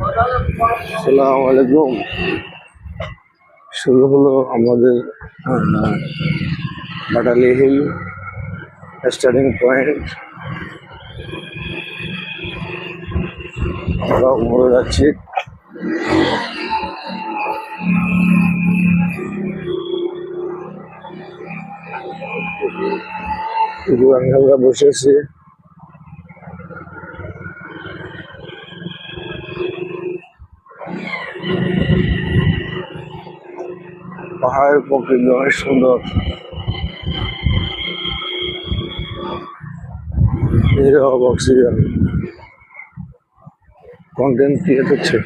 সালাম আলাইকুম। শুরু হলো আমাদের বাটালি হিল স্টার্টিং পয়েন্ট। আমরা উপরে যাচ্ছি। আমরা বসেছি পাহাড়ের প্রকৃতি অনেক সুন্দর। অক্সিজেন কন্টেন্ট ক্রিয়েট হচ্ছে।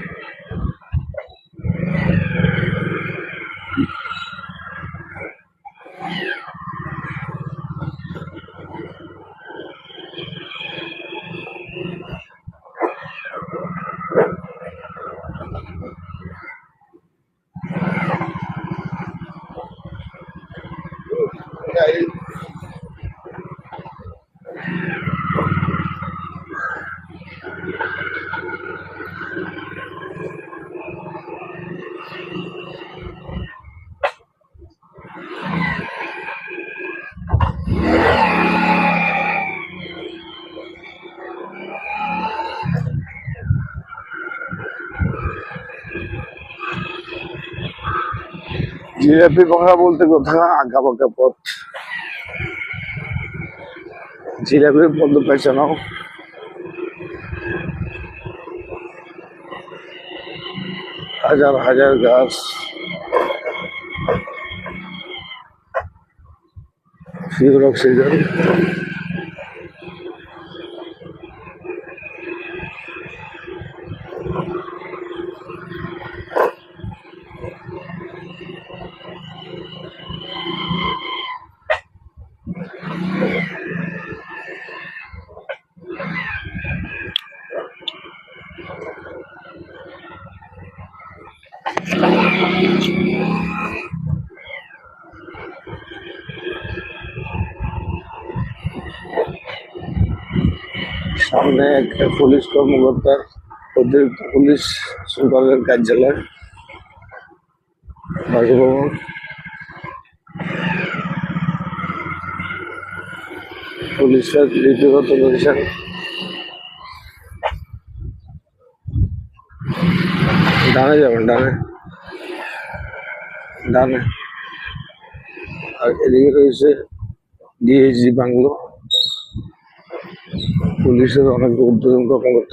জিলাপি কথা বলতে কথা আঁকা বাঁকা পথ জিলাপির বন্ধু পেছানো হাজার হাজার গাছ। ফিউর অক্সিজেন সামনে একটা পুলিশ কর্মকর্তা, অতিরিক্ত পুলিশ সুপারের কার্যালয় বাসভবন পুলিশের নীতিগত পজিশন ডানে যাবেন, ডানে। ডানে আর এদিকে রয়েছে ডিএইচজি বাংলো পুলিশের অনেক উদ্বোধন কর্মকর্তা